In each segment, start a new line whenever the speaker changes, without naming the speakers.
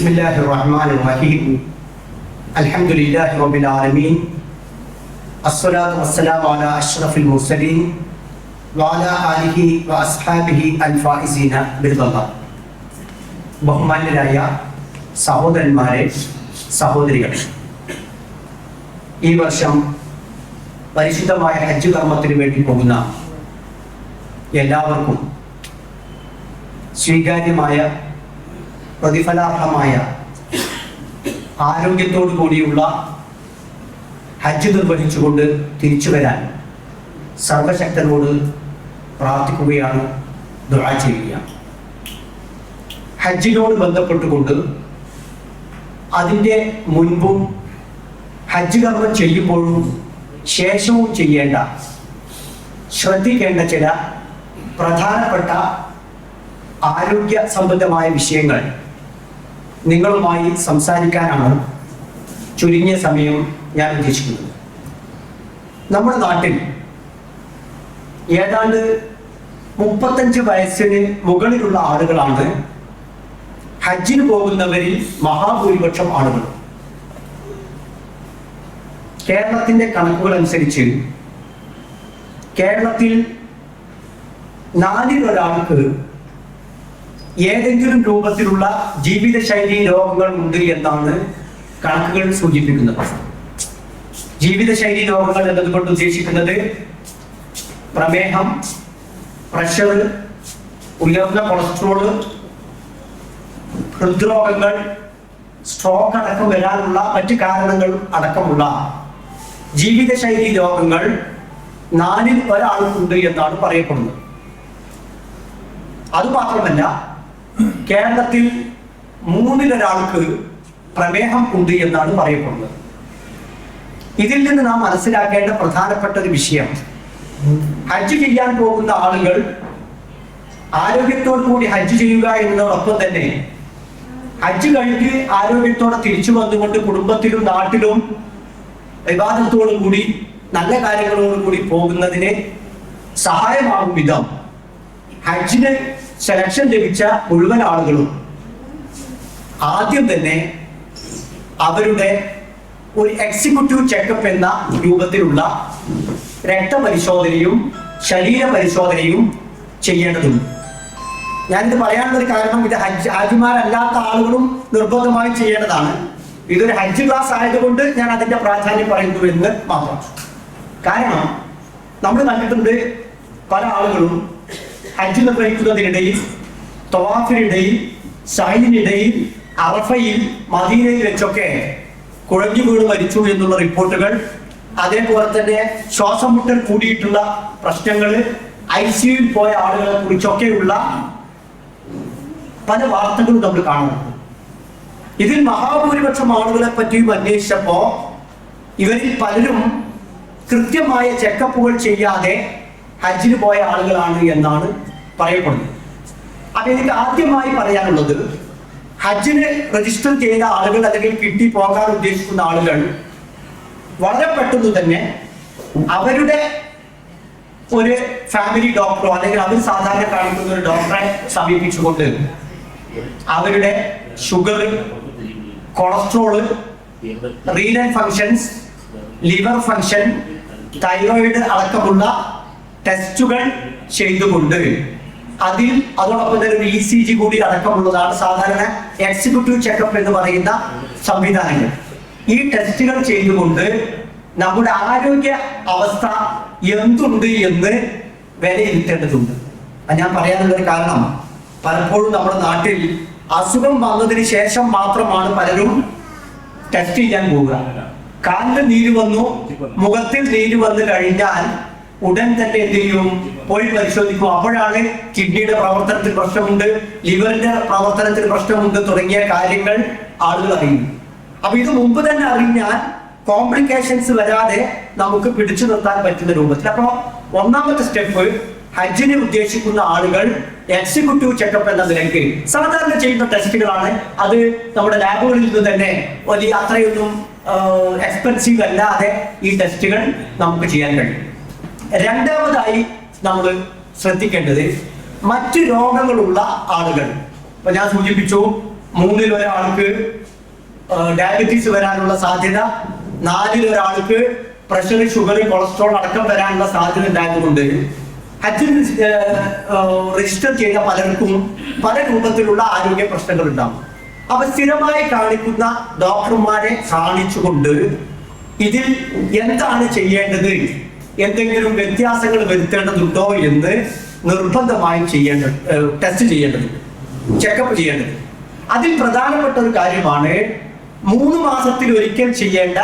بسم الله الرحمن الرحيم الحمد لله رب العالمين الصلاة والسلام على أشرف المرسلين وعلى آله وأصحابه الفائزين برضا الله ബഹുമാന്യരായ സഹോദരന്മാരെ സഹോദരികൾ ഈ വർഷം പരിശുദ്ധമായ ഹജ്ജ് കർമ്മത്തിന് വേണ്ടി പോകുന്ന എല്ലാവർക്കും സ്വീകാര്യമായ പ്രതിഫലാർഹമായ ആരോഗ്യത്തോടു കൂടിയുള്ള ഹജ്ജ് നിർവഹിച്ചുകൊണ്ട് തിരിച്ചു വരാൻ സർവശക്തനോട് പ്രാർത്ഥിക്കുകയാണ് ദുആ ചെയ്യുക. ഹജ്ജിനോട് ബന്ധപ്പെട്ടുകൊണ്ട് അതിന്റെ മുൻപും ഹജ്ജ് കർമ്മം ചെയ്യുമ്പോഴും ശേഷവും ചെയ്യേണ്ട ശ്രദ്ധിക്കേണ്ട ചില പ്രധാനപ്പെട്ട ആരോഗ്യ സംബന്ധമായ വിഷയങ്ങൾ നിങ്ങളുമായി സംസാരിക്കാനാണ് ചുരുങ്ങിയ സമയം ഞാൻ ഉദ്ദേശിക്കുന്നത്. നമ്മുടെ നാട്ടിൽ ഏതാണ്ട് മുപ്പത്തഞ്ച് വയസ്സിന് മുകളിലുള്ള ആളുകളാണ് ഹജ്ജിന് പോകുന്നവരിൽ മഹാഭൂരിപക്ഷം ആളുകൾ. കേരളത്തിന്റെ കണക്കുകൾ അനുസരിച്ച് കേരളത്തിൽ നാലിൽ ഒരാൾക്ക് ഏതെങ്കിലും രൂപത്തിലുള്ള ജീവിതശൈലി രോഗങ്ങൾ ഉണ്ട് എന്നാണ് കണക്കുകൾ സൂചിപ്പിക്കുന്നത്. ജീവിതശൈലി രോഗങ്ങൾ എന്നതുകൊണ്ട് ഉദ്ദേശിക്കുന്നത് പ്രമേഹം പ്രഷർ ഉയർന്ന കൊളസ്ട്രോൾ ഹൃദ്രോഗങ്ങൾ സ്ട്രോക്ക് അടക്കം വരാനുള്ള മറ്റു കാരണങ്ങൾ അടക്കമുള്ള ജീവിതശൈലി രോഗങ്ങൾ നാലിൽ ഒരാൾക്കുണ്ട് എന്നാണ് പറയപ്പെടുന്നത്. അതുമാത്രമല്ല കേരളത്തിൽ മൂന്നിലൊരാൾക്ക് പ്രമേഹം ഉണ്ട് എന്നാണ് പറയപ്പെടുന്നത്. ഇതിൽ നിന്ന് നാം മനസ്സിലാക്കേണ്ട പ്രധാനപ്പെട്ട ഒരു വിഷയം. ഹജ്ജ് ചെയ്യാൻ പോകുന്ന ആളുകൾ ആരോഗ്യത്തോടു കൂടി ഹജ്ജ് ചെയ്യുക എന്നതോടൊപ്പം തന്നെ ഹജ്ജ് കഴിഞ്ഞ് ആരോഗ്യത്തോടെ തിരിച്ചു വന്നുകൊണ്ട് കുടുംബത്തിലും നാട്ടിലും വിവാദത്തോടും കൂടി നല്ല കാര്യങ്ങളോടുകൂടി പോകുന്നതിന് സഹായമാകും വിധം. ഹജ്ജിന് സെലക്ഷൻ ലഭിച്ച മുഴുവൻ ആളുകളും ആദ്യം തന്നെ അവരുടെ ഒരു എക്സിക്യൂട്ടീവ് ചെക്കപ്പ് എന്ന രൂപത്തിലുള്ള രക്തപരിശോധനയും ശരീര പരിശോധനയും ചെയ്യേണ്ടതുണ്ട്. ഞാനിത് പറയാനുള്ളൊരു കാരണം ഇത് ഹജ്ജ് ഹാജിമാരല്ലാത്ത ആളുകളും നിർബന്ധമായി ചെയ്യേണ്ടതാണ്. ഇതൊരു ഹജ്ജ് ക്ലാസ് ആയതുകൊണ്ട് ഞാൻ അതിന്റെ പ്രാധാന്യം പറയുന്നു എന്ന് മാത്രം. കാരണം നമ്മൾ കണ്ടിട്ടുണ്ട് പല ആളുകളും ഹജ്ജ് നിർവഹിക്കുന്നതിനിടയിൽ തവാഫിനിടയിൽ ഷൈനിടയിൽ അറഫയിൽ മദീനയിൽ വെച്ചൊക്കെ കുഴഞ്ഞു വീണ് മരിച്ചു എന്നുള്ള റിപ്പോർട്ടുകൾ. അതേപോലെ തന്നെ ശ്വാസം മുട്ടൽ കൂടിയിട്ടുള്ള പ്രശ്നങ്ങൾ ഐ സിയുയിൽ പോയ ആളുകളെ കുറിച്ചൊക്കെയുള്ള പല വാർത്തകളും നമ്മൾ കാണുന്നുണ്ട്. ഇതിൽ മഹാഭൂരിപക്ഷം ആളുകളെ പറ്റിയും അന്വേഷിച്ചപ്പോ ഇവരിൽ പലരും കൃത്യമായ ചെക്കപ്പുകൾ ചെയ്യാതെ ഹജ്ജിന് പോയ ആളുകളാണ് എന്നാണ് പറയപ്പെടുന്നത് അപ്പൊ ഇതിന്റെ ആദ്യമായി പറയാനുള്ളത് ഹജ്ജിന് രജിസ്റ്റർ ചെയ്ത ആളുകൾ അല്ലെങ്കിൽ കിട്ടി പോകാൻ ഉദ്ദേശിക്കുന്ന ആളുകൾ വളരെ പെട്ടെന്ന് തന്നെ അവരുടെ ഒരു ഫാമിലി ഡോക്ടറോ അല്ലെങ്കിൽ അവർ സാധാരണ കാണിക്കുന്ന ഒരു ഡോക്ടറെ സമീപിച്ചുകൊണ്ട് അവരുടെ sugar cholesterol renal functions liver function thyroid അടക്കമുള്ള ടെസ്റ്റുകൾ ചെയ്തുകൊണ്ട് അതിൽ അതോടൊപ്പം തന്നെ ഒരു ഇ സി ജി കൂടി അടക്കമുള്ളതാണ് സാധാരണ എക്സിക്യൂട്ടീവ് ചെക്കപ്പ് എന്ന് പറയുന്ന സംവിധാനങ്ങൾ. ഈ ടെസ്റ്റുകൾ ചെയ്തുകൊണ്ട് നമ്മുടെ ആരോഗ്യ അവസ്ഥ എന്തുണ്ട് എന്ന് വിലയിരുത്തേണ്ടതുണ്ട്. അത് ഞാൻ പറയാനുള്ളൊരു കാരണം പലപ്പോഴും നമ്മുടെ നാട്ടിൽ അസുഖം വന്നതിന് ശേഷം മാത്രമാണ് പലരും ടെസ്റ്റ് ചെയ്യാൻ പോവുക. കാലിൽ നീര് വന്നു മുഖത്തിൽ നീര് വന്നു കഴിഞ്ഞാൽ ഉടൻ തന്നെ എന്ത് ചെയ്യും? പോയി പരിശോധിക്കും. അപ്പോഴാണ് കിഡ്നിയുടെ പ്രവർത്തനത്തിൽ പ്രശ്നമുണ്ട് ലിവറിന്റെ പ്രവർത്തനത്തിൽ പ്രശ്നമുണ്ട് തുടങ്ങിയ കാര്യങ്ങൾ ആളുകൾ അറിയും. അപ്പൊ ഇത് മുമ്പ് തന്നെ അറിഞ്ഞാൽ കോംപ്ലിക്കേഷൻസ് വരാതെ നമുക്ക് പിടിച്ചു നിർത്താൻ പറ്റുന്ന രൂപത്തിൽ. അപ്പൊ ഒന്നാമത്തെ സ്റ്റെപ്പ് ഹജ്ജിനെ ഉദ്ദേശിക്കുന്ന ആളുകൾ എക്സിക്യൂട്ടീവ് ചെക്കപ്പ് എന്ന നിലയ്ക്ക് സാധാരണ ചെയ്യുന്ന ടെസ്റ്റുകളാണ് അത് നമ്മുടെ ലാബുകളിൽ നിന്ന് തന്നെ വലിയ അത്രയൊന്നും എക്സ്പെൻസീവ് അല്ലാതെ ഈ ടെസ്റ്റുകൾ നമുക്ക് ചെയ്യാൻ കഴിയും. രണ്ടാമതായി നമ്മൾ ശ്രദ്ധിക്കേണ്ടത് മറ്റു രോഗങ്ങളുള്ള ആളുകൾ. ഇപ്പൊ ഞാൻ സൂചിപ്പിച്ചു മൂന്നിൽ ഒരാൾക്ക് ഡയബറ്റീസ് വരാനുള്ള സാധ്യത നാലിൽ ഒരാൾക്ക് പ്രഷർ ഷുഗർ കൊളസ്ട്രോൾ അടക്കം വരാനുള്ള സാധ്യത ഉണ്ടായതുകൊണ്ട് രജിസ്റ്റർ ചെയ്ത പലർക്കും പല രൂപത്തിലുള്ള ആരോഗ്യ പ്രശ്നങ്ങൾ ഉണ്ടാവും അപ്പൊ സ്ഥിരമായി കാണിക്കുന്ന ഡോക്ടർമാരെ കാണിച്ചുകൊണ്ട് ഇതിൽ എന്താണ് ചെയ്യേണ്ടത്? എന്തെങ്കിലും വ്യത്യാസങ്ങൾ വരുത്തേണ്ടതുണ്ടോ എന്ന് നിർബന്ധമായും ചെയ്യേണ്ട ടെസ്റ്റ് ചെയ്യേണ്ടത് ചെക്കപ്പ് ചെയ്യേണ്ടത് അതിൽ പ്രധാനപ്പെട്ട ഒരു കാര്യമാണ് മൂന്ന് മാസത്തിൽ ഒരിക്കൽ ചെയ്യേണ്ട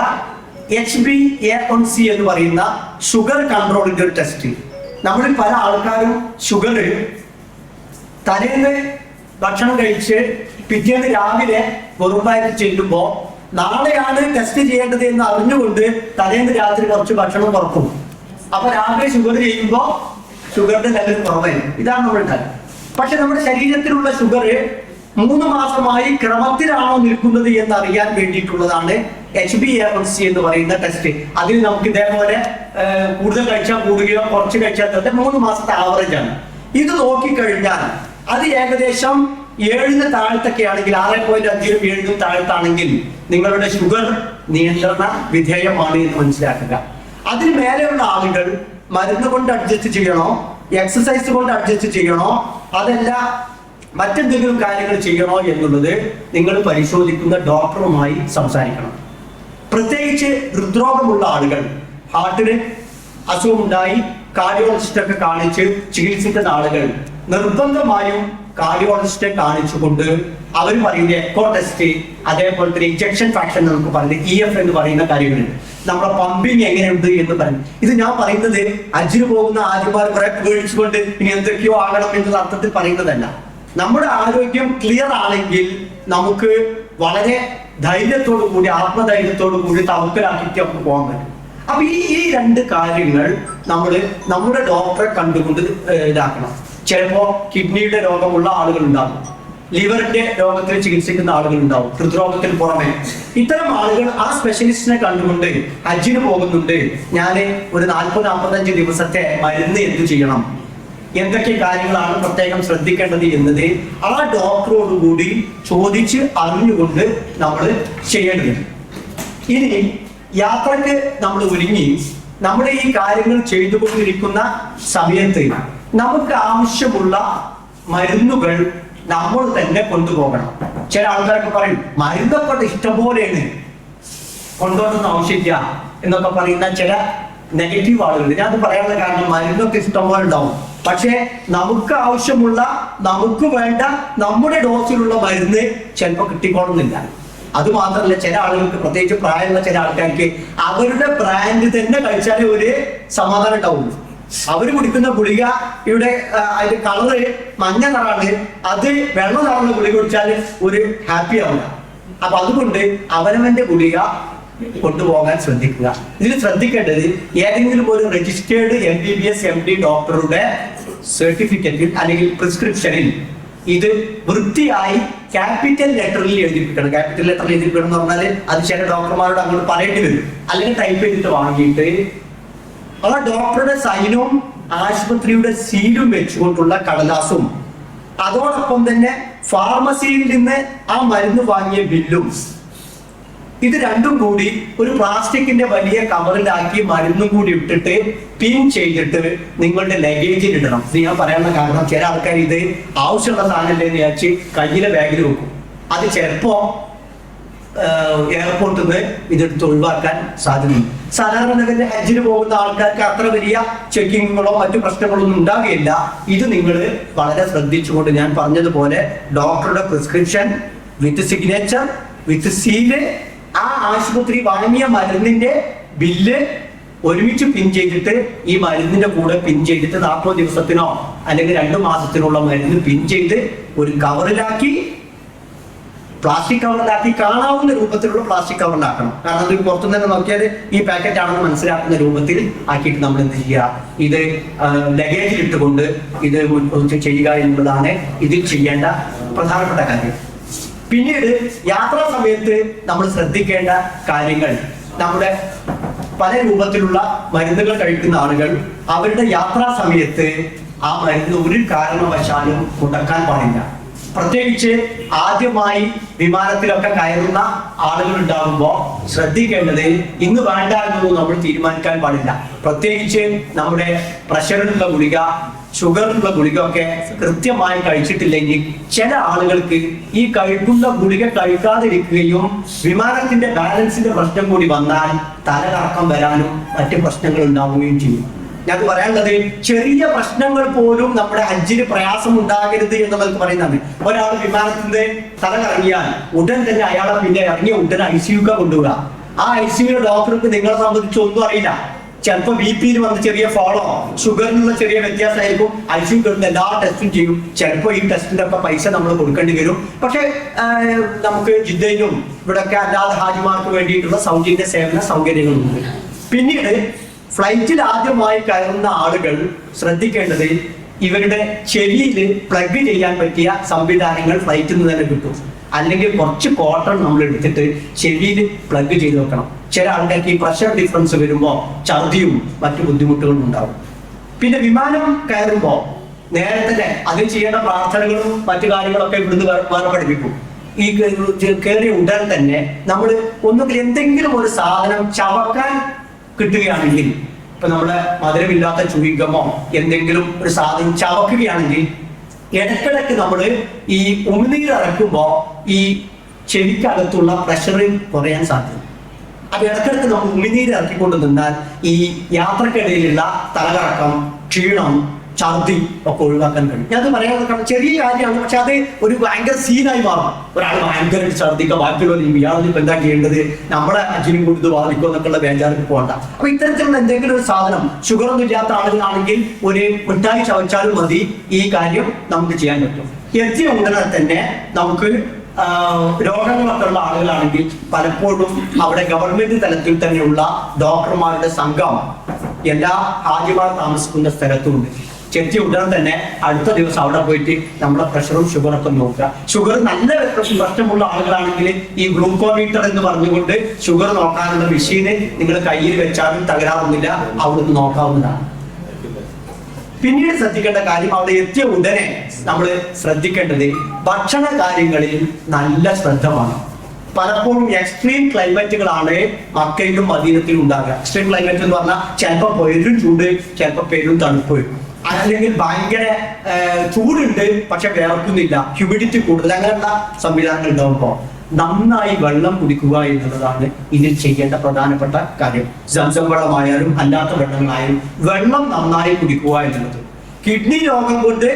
H B A one C എന്ന് പറയുന്ന ഷുഗർ കൺട്രോളിന്റെ ഒരു ടെസ്റ്റ് നമ്മളിൽ പല ആൾക്കാരും ഷുഗർ തലേന്ന് ഭക്ഷണം കഴിച്ച് പിറ്റേന്ന് രാവിലെ വെറുമ്പായിട്ട് ചെല്ലുമ്പോൾ നാളെയാണ് ടെസ്റ്റ് ചെയ്യേണ്ടത് എന്ന് അറിഞ്ഞുകൊണ്ട് തലേന്ന് രാത്രി കുറച്ച് ഭക്ഷണം കുറക്കും അപ്പൊ രാവിലെ ഷുഗർ ചെയ്യുമ്പോൾ ഷുഗറിന്റെ ലെവൽ കുറവായിരുന്നു ഇതാണ് നമ്മൾ കാര്യം പക്ഷെ നമ്മുടെ ശരീരത്തിലുള്ള ഷുഗർ മൂന്ന് മാസമായി ക്രമത്തിലാണോ നിൽക്കുന്നത് എന്ന് അറിയാൻ വേണ്ടിയിട്ടുള്ളതാണ് എച്ച് ബി എ സി എന്ന് പറയുന്ന ടെസ്റ്റ് അതിൽ നമുക്ക് ഇതേപോലെ കൂടുതൽ കഴിച്ചാൽ കൂടുകയോ കുറച്ച് കഴിച്ചാൽ തന്നെ മൂന്ന് മാസത്തെ ആവറേജ് ആണ്. ഇത് നോക്കിക്കഴിഞ്ഞാൽ അത് ഏകദേശം ഏഴിന് താഴത്തൊക്കെ ആണെങ്കിൽ ആറ് പോയിന്റ് അഞ്ചിനും ഏഴിനും താഴത്താണെങ്കിൽ നിങ്ങളുടെ ഷുഗർ നിയന്ത്രണ വിധേയമാണ് എന്ന് മനസ്സിലാക്കുക. അതിന് മേലെയുള്ള ആളുകൾ മരുന്ന് കൊണ്ട് അഡ്ജസ്റ്റ് ചെയ്യണോ? എക്സസൈസ് കൊണ്ട് അഡ്ജസ്റ്റ് ചെയ്യണോ? അതല്ല മറ്റെന്തെങ്കിലും കാര്യങ്ങൾ ചെയ്യണോ എന്നുള്ളത് നിങ്ങൾ പരിശോധിക്കുന്ന ഡോക്ടറുമായി സംസാരിക്കണം. പ്രത്യേകിച്ച് ഹൃദ്രോഗമുള്ള ആളുകൾ ഹാർട്ടിന് അസുഖമുണ്ടായി കാർഡിയോളജിസ്റ്റൊക്കെ കാണിച്ച് ചികിത്സിക്കുന്ന ആളുകൾ നിർബന്ധമായും കാർഡിയോളജിസ്റ്റെ കാണിച്ചുകൊണ്ട് അവർ പറയുന്ന എക്കോ ടെസ്റ്റ് അതേപോലെ തന്നെ ഇഞ്ചക്ഷൻ ഫ്രാക്ഷൻ നമുക്ക് പറയുന്നത് ഇ എഫ് എന്ന് പറയുന്ന കാര്യങ്ങളുണ്ട് നമ്മുടെ പമ്പിങ് എങ്ങനെയുണ്ട് എന്ന് പറയും ഇത് ഞാൻ പറയുന്നത് അജിന് പോകുന്ന ആദ്യമാർ കുറെ പേടിച്ചുകൊണ്ട് ഇനി എന്തൊക്കെയോ ആകണം എന്നുള്ള അർത്ഥത്തിൽ പറയുന്നതല്ല. നമ്മുടെ ആരോഗ്യം ക്ലിയർ ആണെങ്കിൽ നമുക്ക് വളരെ ധൈര്യത്തോടു കൂടി ആത്മധൈര്യത്തോടു കൂടി തവക്കലാക്കിയിട്ട് നമുക്ക് പോകാൻ പറ്റും. അപ്പൊ ഈ ഈ രണ്ട് കാര്യങ്ങൾ നമ്മൾ നമ്മുടെ ഡോക്ടറെ കണ്ടുകൊണ്ട് ഇതാക്കണം. ചിലപ്പോ കിഡ്നിയുടെ രോഗമുള്ള ആളുകൾ ഉണ്ടാകും ലിവറിന്റെ രോഗത്തിൽ ചികിത്സിക്കുന്ന ആളുകൾ ഉണ്ടാവും ഹൃദ്രോഗത്തിന് പുറമെ. ഇത്തരം ആളുകൾ ആ സ്പെഷ്യലിസ്റ്റിനെ കണ്ടുകൊണ്ട് ഹജ്ജിന് പോകുന്നുണ്ട്. ഞാൻ ഒരു നാൽപ്പത് നാൽപ്പത്തഞ്ച് ദിവസത്തെ മരുന്ന് എന്ത് ചെയ്യണം? എന്തൊക്കെ കാര്യങ്ങളാണ് പ്രത്യേകം ശ്രദ്ധിക്കേണ്ടത് എന്നത് ആ ഡോക്ടറോടുകൂടി ചോദിച്ച് അറിഞ്ഞുകൊണ്ട് നമ്മൾ ചെയ്യേണ്ടത്. ഇനി യാത്രയ്ക്ക് നമ്മൾ ഒരുങ്ങി നമ്മൾ ഈ കാര്യങ്ങൾ ചെയ്തുകൊണ്ടിരിക്കുന്ന സമയത്ത് നമുക്ക് ആവശ്യമുള്ള മരുന്നുകൾ നമ്മൾ തന്നെ കൊണ്ടുപോകണം. ചില ആൾക്കാരൊക്കെ പറയും മരുന്നൊക്കെ ഇഷ്ടംപോലെയാണ്. കൊണ്ടുപോകണമെന്ന് ആവശ്യമില്ല എന്നൊക്കെ പറയുന്ന ചില നെഗറ്റീവ് ആളുകൾ ഞാൻ അത് പറയാനുള്ള കാരണം മരുന്നൊക്കെ ഇഷ്ടംപോലെ ഉണ്ടാവും. പക്ഷേ നമുക്ക് ആവശ്യമുള്ള നമുക്ക് വേണ്ട നമ്മുടെ ഡോസിലുള്ള മരുന്ന് ചിലപ്പോൾ കിട്ടിക്കോളുന്നില്ല. അത് മാത്രമല്ല ചില ആളുകൾക്ക് പ്രത്യേകിച്ച് പ്രായമുള്ള ചില ആൾക്കാർക്ക് അവരുടെ ബ്രാൻഡ് തന്നെ കഴിച്ചാലേ ഒരു സമാധാനം ഉണ്ടാവുള്ളൂ. അവർ കുടിക്കുന്ന ഇവിടെ അതിന്റെ കളറ് മഞ്ഞ കളറാണ്. അത് വെള്ളം കളറുള്ള ഗുളിക കുടിച്ചാൽ ഒരു ഹാപ്പി ആവില്ല അപ്പൊ അതുകൊണ്ട് അവനവന്റെ ഗുളിക കൊണ്ടുപോകാൻ ശ്രദ്ധിക്കുക. ഇതിൽ ശ്രദ്ധിക്കേണ്ടത് ഏതെങ്കിലും ഒരു registered M B B S M D ഡോക്ടറുടെ സർട്ടിഫിക്കറ്റിൽ അല്ലെങ്കിൽ പ്രിസ്ക്രിപ്ഷനിൽ ഇത് വൃത്തിയായി ക്യാപിറ്റൽ ലെറ്ററിൽ എഴുതിപ്പിക്കണം. ക്യാപിറ്റൽ ലെറ്ററിൽ എഴുതിപ്പിക്കണം എന്ന് പറഞ്ഞാൽ അത് ചില ഡോക്ടർമാരോട് അങ്ങോട്ട് പറയേണ്ടി വരും. അല്ലെങ്കിൽ ടൈപ്പ് ചെയ്തിട്ട് വാങ്ങിയിട്ട് ആ ഡോക്ടറുടെ സൈനും ആശുപത്രിയുടെ സീലും വെച്ചുകൊണ്ടുള്ള കടലാസും. അതോടൊപ്പം തന്നെ ഫാർമസിയിൽ നിന്ന് ആ മരുന്ന് വാങ്ങിയ ബില്ലും. ഇത് രണ്ടും കൂടി ഒരു പ്ലാസ്റ്റിക്കിന്റെ വലിയ കവറിലാക്കി മരുന്നും കൂടി ഇട്ടിട്ട് പിൻ ചെയ്തിട്ട് നിങ്ങളുടെ ലഗേജിൽ ഇടണം. ഇത് ഞാൻ പറയാനുള്ള കാരണം ചില ആൾക്കാർ ഇത് ആവശ്യമുള്ള സാധനമല്ലേ എന്ന് വിചാരിച്ച് കയ്യിലെ ബാഗിൽ വെക്കും. അത് ചിലപ്പോ എയർപോർട്ടിൽ നിന്ന് ഇതെടുത്ത് ഒഴിവാക്കാൻ സാധ്യതയുണ്ട്. സാധാരണഗതിയിൽ ഹജ്ജിന് പോകുന്ന ആൾക്കാർക്ക് അത്ര വലിയ ചെക്കിങ്ങുകളോ മറ്റു പ്രശ്നങ്ങളോ ഒന്നും ഉണ്ടാകുകയില്ല ഇത് നിങ്ങൾ വളരെ ശ്രദ്ധിച്ചുകൊണ്ട് ഞാൻ പറഞ്ഞതുപോലെ ഡോക്ടറുടെ prescription with signature with seal ആ ആശുപത്രി വാങ്ങിയ മരുന്നിന്റെ ബില്ല് ഒരുമിച്ച് പിൻ ചെയ്തിട്ട് ഈ മരുന്നിന്റെ കൂടെ പിൻ ചെയ്തിട്ട് നാൽപ്പത് ദിവസത്തിനോ അല്ലെങ്കിൽ രണ്ടു മാസത്തിനുള്ള മരുന്ന് പിൻ ചെയ്ത് ഒരു കവറിലാക്കി പ്ലാസ്റ്റിക് കവറിലാക്കി കാണാവുന്ന രൂപത്തിലുള്ള പ്ലാസ്റ്റിക് കവർ ഉണ്ടാക്കണം. കാരണം അത് പുറത്തുനിന്ന് തന്നെ നോക്കിയാൽ ഈ പാക്കറ്റ് ആണെന്ന് മനസ്സിലാക്കുന്ന രൂപത്തിൽ ആക്കിയിട്ട് നമ്മൾ എന്ത് ചെയ്യുക? ഇത് ലഗേജിൽ ഇട്ടുകൊണ്ട് ഇത് ചെയ്യുക എന്നുള്ളതാണ് ഇതിൽ ചെയ്യേണ്ട പ്രധാനപ്പെട്ട കാര്യം. പിന്നീട് യാത്രാ സമയത്ത് നമ്മൾ ശ്രദ്ധിക്കേണ്ട കാര്യങ്ങൾ. നമ്മുടെ പല രൂപത്തിലുള്ള മരുന്നുകൾ കഴിക്കുന്ന ആളുകൾ അവരുടെ യാത്രാ സമയത്ത് ആ മരുന്ന് ഒരു കാരണവശാലും മുടക്കാൻ പാടില്ല. പ്രത്യേകിച്ച് ആദ്യമായി വിമാനത്തിലൊക്കെ കയറുന്ന ആളുകൾ ഉണ്ടാകുമ്പോൾ ശ്രദ്ധിക്കേണ്ടത് ഇന്ന് വേണ്ട എന്നൊന്നും നമ്മൾ തീരുമാനിക്കാൻ പാടില്ല. പ്രത്യേകിച്ച് നമ്മുടെ പ്രഷറിനുള്ള ഗുളിക ഷുഗറിനുള്ള ഗുളിക ഒക്കെ കൃത്യമായി കഴിച്ചിട്ടില്ലെങ്കിൽ ചില ആളുകൾക്ക് ഈ കഴിക്കുന്ന ഗുളിക കഴിക്കാതിരിക്കുകയും വിമാനത്തിന്റെ ബാലൻസിന്റെ പ്രശ്നം കൂടി വന്നാൽ തലകറക്കം വരാനും മറ്റു പ്രശ്നങ്ങൾ ഉണ്ടാവുകയും ചെയ്യും. ഞാൻ പറയാനുള്ളത് ചെറിയ പ്രശ്നങ്ങൾ പോലും നമ്മുടെ ഹജ്ജിന് പ്രയാസം ഉണ്ടാകരുത് എന്നുള്ളത് പറയുന്നതാണ്. ഒരാൾ വിമാനത്തിന്റെ തല കറങ്ങിയാൽ ഉടൻ തന്നെ അയാളെ പിന്നെ ഇറങ്ങിയ ഉടൻ ഐ സി യുക്ക കൊണ്ടുപോകുക ആ ഐ സി സിയുടെ ഡോക്ടർക്ക് നിങ്ങളെ സംബന്ധിച്ച് ഒന്നും അറിയില്ല. ചിലപ്പോൾ ബി പിയിൽ വന്ന ചെറിയ ഫോളോ ഷുഗറിനുള്ള ചെറിയ വ്യത്യാസമായിരിക്കും. ഐ സി കിട്ടുന്ന എല്ലാ ടെസ്റ്റും ചെയ്യും. ചിലപ്പോൾ ഈ ടെസ്റ്റിന്റെ ഒക്കെ പൈസ നമ്മൾ കൊടുക്കേണ്ടി വരും. പക്ഷെ നമുക്ക് ജിദ്ദയിലും ഇവിടെയൊക്കെ അല്ലാതെ ഹാജിമാർക്ക് വേണ്ടിയിട്ടുള്ള സൗജന്യ സേവന സൗകര്യങ്ങളുണ്ട്. പിന്നീട് ഫ്ലൈറ്റിൽ ആദ്യമായി കയറുന്ന ആളുകൾ ശ്രദ്ധിക്കേണ്ടത് ഇവരുടെ ചെവിയിൽ പ്ലഗ് ചെയ്യാൻ പറ്റിയ സംവിധാനങ്ങൾ ഫ്ലൈറ്റിൽ നിന്ന് തന്നെ കിട്ടും. അല്ലെങ്കിൽ കുറച്ച് കോട്ടൺ നമ്മൾ എടുത്തിട്ട് ചെവിയിൽ പ്ലഗ് ചെയ്ത് വെക്കണം. ചില ആൾക്കാർക്ക് ഈ പ്രഷർ ഡിഫറൻസ് വരുമ്പോൾ ഛർദിയും മറ്റു ബുദ്ധിമുട്ടുകളും ഉണ്ടാവും. പിന്നെ വിമാനം കയറുമ്പോൾ നേരത്തെ അതിൽ ചെയ്യേണ്ട പ്രാർത്ഥനകളും മറ്റു കാര്യങ്ങളൊക്കെ ഇവിടുന്ന് വേറെ പഠിപ്പിക്കും. ഈ കയറിയ ഉടൻ തന്നെ നമ്മൾ ഒന്നുകിൽ എന്തെങ്കിലും ഒരു സാധനം ചവക്കാൻ കിട്ടുകയാണെങ്കിൽ ഇപ്പൊ നമ്മുടെ മധുരമില്ലാത്ത ചുഹിഗമോ എന്തെങ്കിലും ഒരു സാധനം ചവക്കുകയാണെങ്കിൽ ഇടക്കിടക്ക് നമ്മൾ ഈ ഉമിനീർ ഇറക്കുമ്പോ ഈ ചെവിക്കകത്തുള്ള പ്രഷർ കുറയാൻ സാധ്യത. അപ്പൊ ഇടക്കിടക്ക് നമ്മൾ ഉമിനീര് ഇറക്കിക്കൊണ്ട് നിന്നാൽ ഈ യാത്രക്കിടയിലുള്ള തലകറക്കം ക്ഷീണം ഛർദി ഒക്കെ ഒഴിവാക്കാൻ കഴിയും. ഞാൻ പറയാൻ കാരണം ചെറിയ കാര്യമാണ്. പക്ഷെ അത് ഒരു ഭയങ്കര സീനായി മാറും. ഒരാൾ ഭയങ്കര ഛർദിക്കാം ബാക്കിയുള്ളവർ ഇയാൾ ഇപ്പൊ എന്താ ചെയ്യേണ്ടത്? നമ്മളെ അച്ഛനും കൂടി ഇത് ബാധിക്കോ എന്നൊക്കെയുള്ള ബേജാർക്ക് പോകണ്ട. അപ്പൊ ഇത്തരത്തിലുള്ള എന്തെങ്കിലും ഒരു സാധനം ഷുഗർ ഒന്നും ഇല്ലാത്ത ആളുകളാണെങ്കിൽ ഒരു മിഠായി ചവച്ചാലും മതി. ഈ കാര്യം നമുക്ക് ചെയ്യാൻ പറ്റും. എത്തിയ ഉടനെ തന്നെ നമുക്ക് രോഗങ്ങളൊക്കെ ഉള്ള ആളുകളാണെങ്കിൽ പലപ്പോഴും അവിടെ ഗവൺമെന്റ് തലത്തിൽ തന്നെയുള്ള ഡോക്ടർമാരുടെ സംഘം എല്ലാ ഹാജിമാർ താമസിക്കുന്ന സ്ഥലത്തുണ്ട്. ചെത്തി ഉടനെ തന്നെ അടുത്ത ദിവസം അവിടെ പോയിട്ട് നമ്മുടെ പ്രഷറും ഷുഗറൊക്കെ നോക്കുക. ഷുഗർ നല്ല പ്രശ്നമുള്ള ആളുകളാണെങ്കിൽ ഈ ഗ്ലൂക്കോമീറ്റർ എന്ന് പറഞ്ഞുകൊണ്ട് ഷുഗർ നോക്കാനുള്ള മെഷീന് നിങ്ങൾ കയ്യിൽ വെച്ചാലും തകരാറൊന്നുമില്ല അവിടുന്ന് നോക്കാവുന്നതാണ്. പിന്നീട് ശ്രദ്ധിക്കേണ്ട കാര്യം അവിടെ എത്തിയ ഉടനെ നമ്മൾ ശ്രദ്ധിക്കേണ്ടത് ഭക്ഷണ കാര്യങ്ങളിൽ നല്ല ശ്രദ്ധ വേണം. പലപ്പോഴും എക്സ്ട്രീം ക്ലൈമറ്റുകളാണ് മക്കയിലും മദീനത്തിലും ഉണ്ടാകുക എക്സ്ട്രീം ക്ലൈമറ്റ് എന്ന് പറഞ്ഞാൽ ചിലപ്പോൾ പെരും ചൂട് ചിലപ്പോൾ പെരും തണുപ്പ്. അല്ലെങ്കിൽ ഭയങ്കര ചൂടുണ്ട് പക്ഷെ വേർക്കുന്നില്ല. ഹ്യൂമിഡിറ്റി കൂടുതൽ. അങ്ങനെയുള്ള സംവിധാനങ്ങൾ ഉണ്ടാവുമ്പോൾ നന്നായി വെള്ളം കുടിക്കുക എന്നുള്ളതാണ് ഇതിൽ ചെയ്യേണ്ട പ്രധാനപ്പെട്ട കാര്യം. ജംസം വെള്ളമായാലും അല്ലാത്ത വെള്ളങ്ങളായാലും വെള്ളം നന്നായി കുടിക്കുക എന്നുള്ളത്. കിഡ്നി രോഗം കൊണ്ട്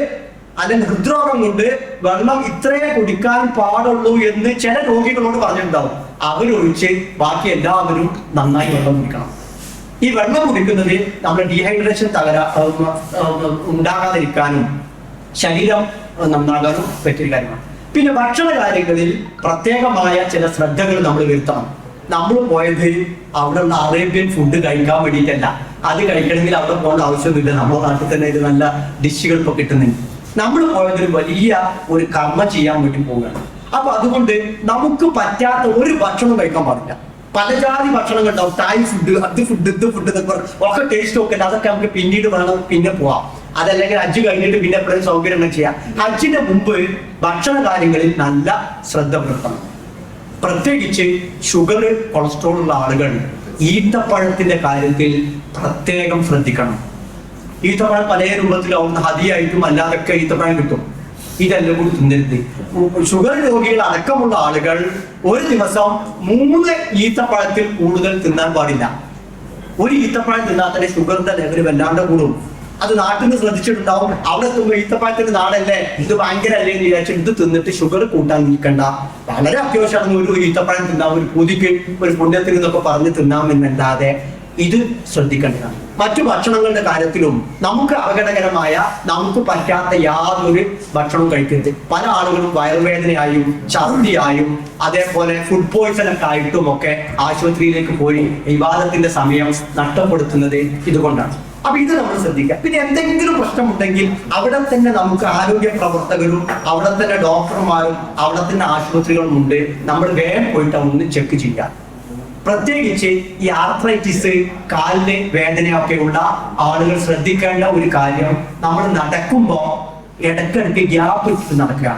അല്ലെങ്കിൽ ഹൃദ്രോഗം കൊണ്ട് വെള്ളം ഇത്രയേ കുടിക്കാൻ പാടുള്ളൂ എന്ന് ചില രോഗികളോട് പറഞ്ഞിട്ടുണ്ടാവും. അവരൊഴിച്ച് ബാക്കി എല്ലാവരും നന്നായി വെള്ളം കുടിക്കണം. ഈ വെള്ളം കുടിക്കുന്നത് നമ്മുടെ ഡീഹൈഡ്രേഷൻ തകരാ ഉണ്ടാകാതിരിക്കാനും ശരീരം നന്നാകാനും പറ്റിയ കാര്യമാണ്. പിന്നെ ഭക്ഷണ കാര്യങ്ങളിൽ പ്രത്യേകമായ ചില ശ്രദ്ധകൾ നമ്മൾ വരുത്തണം. നമ്മൾ പോയത് അവിടെ ഉള്ള അറേബ്യൻ ഫുഡ് കഴിക്കാൻ വേണ്ടിയിട്ടല്ല. അത് കഴിക്കണമെങ്കിൽ അവിടെ പോകേണ്ട ആവശ്യമൊന്നുമില്ല. നമ്മുടെ നാട്ടിൽ തന്നെ ഇത് നല്ല ഡിഷുകൾ ഇപ്പൊ കിട്ടുന്നുണ്ട്. നമ്മൾ പോയത് ഒരു വലിയ ഒരു കർമ്മം ചെയ്യാൻ വേണ്ടി പോവുകയാണ്. അപ്പൊ അതുകൊണ്ട് നമുക്ക് പറ്റാത്ത ഒരു ഭക്ഷണം കഴിക്കാൻ പാടില്ല. പലജാതി ഭക്ഷണങ്ങൾ ഉണ്ടാവും. തായ് ഫുഡ് അത് ഫുഡ് ഇത് ഫുഡ് ഒക്കെ ടേസ്റ്റ് ഒക്കെ അതൊക്കെ നമുക്ക് പിന്നീട് വേണം പിന്നെ പോവാം. അതല്ലെങ്കിൽ ഹജ്ജ് കഴിഞ്ഞിട്ട് പിന്നെ എപ്പോഴും സൗകര്യങ്ങൾ ചെയ്യാം. ഹജ്ജിന്റെ മുമ്പ് ഭക്ഷണ കാര്യങ്ങളിൽ നല്ല ശ്രദ്ധ പുലർത്തണം. പ്രത്യേകിച്ച് ഷുഗർ കൊളസ്ട്രോൾ ഉള്ള ആളുകൾ ഈത്തപ്പഴത്തിന്റെ കാര്യത്തിൽ പ്രത്യേകം ശ്രദ്ധിക്കണം. ഈത്തപ്പഴം പല രൂപത്തിലാവുന്ന ഹതിയായിട്ടും അല്ലാതൊക്കെ ഈത്തപ്പഴം കിട്ടും. ഇതെല്ലാം കൂടി തിന്നരുത്. ഷുഗർ രോഗികൾ അടക്കമുള്ള ആളുകൾ ഒരു ദിവസം മൂന്ന് ഈത്തപ്പഴത്തിൽ കൂടുതൽ തിന്നാൻ പാടില്ല. ഒരു ഈത്തപ്പഴം തിന്നാൽ തന്നെ ഷുഗറിന്റെ ലെവൽ വല്ലാണ്ട് കൂടും. അത് നാട്ടിൽ നിന്ന് ശ്രദ്ധിച്ചിട്ടുണ്ടാവും. അവിടെ എത്തുമ്പോൾ ഈത്തപ്പഴത്തിന്റെ നാടല്ലേ? ഇത് ഭയങ്കര അല്ലേ എന്ന് വിചാരിച്ചു ഇത് തിന്നിട്ട് ഷുഗർ കൂട്ടാൻ നിൽക്കണ്ട. വളരെ അത്യാവശ്യമാണ് ഒരു ഈത്തപ്പഴം തിന്നാം ഒരു പൂതിക്ക് ഒരു പുണ്യത്തിന് എന്നൊക്കെ പറഞ്ഞ് തിന്നാമെന്നല്ലാതെ ഇത് ശ്രദ്ധിക്കേണ്ടതാണ്. മറ്റു ഭക്ഷണങ്ങളുടെ കാര്യത്തിലും നമുക്ക് അപകടകരമായ നമുക്ക് പറ്റാത്ത യാതൊരു ഭക്ഷണവും കഴിക്കരുത്. പല ആളുകളും വയറുവേദനയായും ഛർദിയായും അതേപോലെ ഫുഡ് പോയ്സൺ ഒക്കെ ആയിട്ടും ഒക്കെ ആശുപത്രിയിലേക്ക് പോയി വിവാദത്തിന്റെ സമയം നഷ്ടപ്പെടുത്തുന്നത് ഇതുകൊണ്ടാണ്. അപ്പൊ ഇത് നമ്മൾ ശ്രദ്ധിക്കുക. പിന്നെ എന്തെങ്കിലും പ്രശ്നമുണ്ടെങ്കിൽ അവിടെ തന്നെ നമുക്ക് ആരോഗ്യ പ്രവർത്തകരും അവിടെ തന്നെ ഡോക്ടർമാരും അവിടെ തന്നെ ആശുപത്രികളും ഉണ്ട്. നമ്മൾ വേഗം പോയിട്ട് ഒന്ന് ചെക്ക് ചെയ്യാം പ്രത്യേകിച്ച് ഈ ആർത്രൈറ്റിസ് കാലിന് വേദനയൊക്കെ ഉള്ള ആളുകൾ ശ്രദ്ധിക്കേണ്ട ഒരു കാര്യം നമ്മൾ നടക്കുമ്പോൾ ഇടയ്ക്കിടയ്ക്ക് ഗ്യാപ്പ് ഇട്ട് നടക്കുക.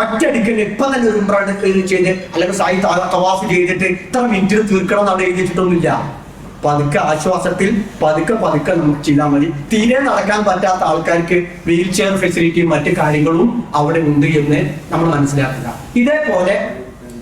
ഒറ്റയടിക്ക് ഇപ്പൊ തന്നെ ഒരു ഉംറ ചെയ്ത് അല്ലെങ്കിൽ സായി തവാഫ് ചെയ്തിട്ട് ഇത്ര മിനിറ്റിൽ തീർക്കണം എന്ന് അവിടെ എഴുതിയിട്ടൊന്നുമില്ല. പതുക്കെ ആശ്വാസത്തിൽ പതുക്കെ പതുക്കെ നമുക്ക് ചെയ്താൽ മതി. തീരെ നടക്കാൻ പറ്റാത്ത ആൾക്കാർക്ക് വീൽ ചെയർ ഫെസിലിറ്റിയും മറ്റു കാര്യങ്ങളും അവിടെ ഉണ്ട് എന്ന് നമ്മൾ മനസ്സിലാക്കുക. ഇതേപോലെ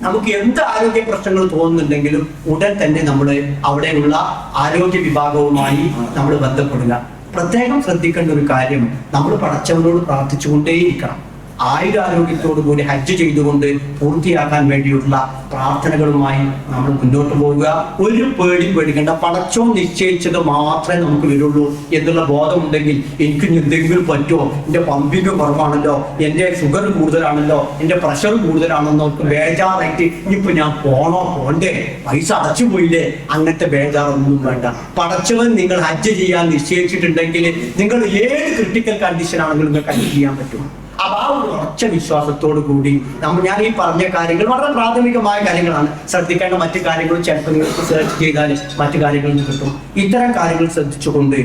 നമുക്ക് എന്ത് ആരോഗ്യ പ്രശ്നങ്ങൾ തോന്നുന്നുണ്ടെങ്കിലും ഉടൻ തന്നെ നമ്മൾ അവിടെയുള്ള ആരോഗ്യ വിഭാഗവുമായി നമ്മൾ ബന്ധപ്പെടുക. പ്രത്യേകം ശ്രദ്ധിക്കേണ്ട ഒരു കാര്യം നമ്മൾ പടച്ചവനോട് പ്രാർത്ഥിച്ചുകൊണ്ടേയിരിക്കണം. ആയുരാരോഗ്യത്തോടു കൂടി ഹജ്ജ് ചെയ്തുകൊണ്ട് പൂർത്തിയാക്കാൻ വേണ്ടിയുള്ള പ്രാർത്ഥനകളുമായി നമ്മൾ മുന്നോട്ട് പോവുക. ഒരു പേടി പേടിക്കേണ്ട. പടച്ചോ നിശ്ചയിച്ചത് മാത്രമേ നമുക്ക് വരുള്ളൂ എന്നുള്ള ബോധമുണ്ടെങ്കിൽ എനിക്ക് എന്തെങ്കിലും പറ്റുമോ എന്റെ പമ്പിങ് കുറവാണല്ലോ. എന്റെ ഷുഗർ കൂടുതലാണല്ലോ. എന്റെ പ്രഷർ കൂടുതലാണെന്നോ ബേജാറായിട്ട് ഇനിയിപ്പോൾ ഞാൻ പോണോ? പോണ്ടേ? പൈസ അടച്ചു പോയില്ലേ? അങ്ങനത്തെ ബേജാറൊന്നും വേണ്ട. പടച്ചവൻ നിങ്ങൾ ഹജ്ജ് ചെയ്യാൻ നിശ്ചയിച്ചിട്ടുണ്ടെങ്കിൽ നിങ്ങൾ ഏത് ക്രിട്ടിക്കൽ കണ്ടീഷൻ ആണെങ്കിലും നിങ്ങൾക്ക് ഹജ്ജ് ചെയ്യാൻ പറ്റും. അപ്പൊ ആ ഒരു ഉറച്ച വിശ്വാസത്തോടു കൂടി നമ്മൾ ഞാൻ ഈ പറഞ്ഞ കാര്യങ്ങൾ വളരെ പ്രാഥമികമായ കാര്യങ്ങളാണ്. ശ്രദ്ധിക്കേണ്ട മറ്റു കാര്യങ്ങൾ ചിലപ്പോൾ നിങ്ങൾക്ക് സെർച്ച് ചെയ്താൽ മറ്റു കാര്യങ്ങളിൽ കിട്ടും. ഇത്തരം കാര്യങ്ങൾ ശ്രദ്ധിച്ചുകൊണ്ട്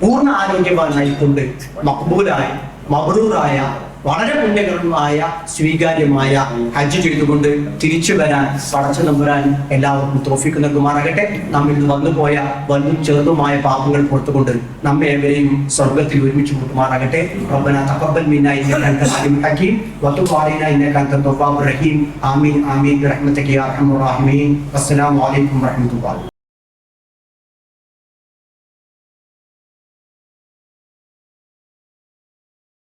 പൂർണ ആരോഗ്യവാനായിക്കൊണ്ട് മക്ബൂലായ മബ്രൂറായ വളരെ പുണ്യകരമായ സ്വീകാര്യമായ ഹജ്ജ് ചെയ്തുകൊണ്ട് തിരിച്ചു വരാൻ പടച്ചു നമ്പുരാൻ എല്ലാവർക്കും തോഫിക്ക് നൽകുമാറാകട്ടെ. നമ്മിൽ വന്നുപോയ വന്നും ചെറുതുമായ പാപങ്ങൾ പുറത്തുകൊണ്ട് നമ്മെ ഏവരെയും സ്വർഗത്തിൽ ഒരുമിച്ച് കൂട്ടുമാറാകട്ടെ. ഇന്നക അൻതൽ അലീമുൽ ഹകീം വതുബ് അലൈനാ ഇന്നക അൻതത് തവ്വാബുർ റഹീം. അസ്സലാമു അലൈക്കും വറഹ്മത്തുള്ളാഹി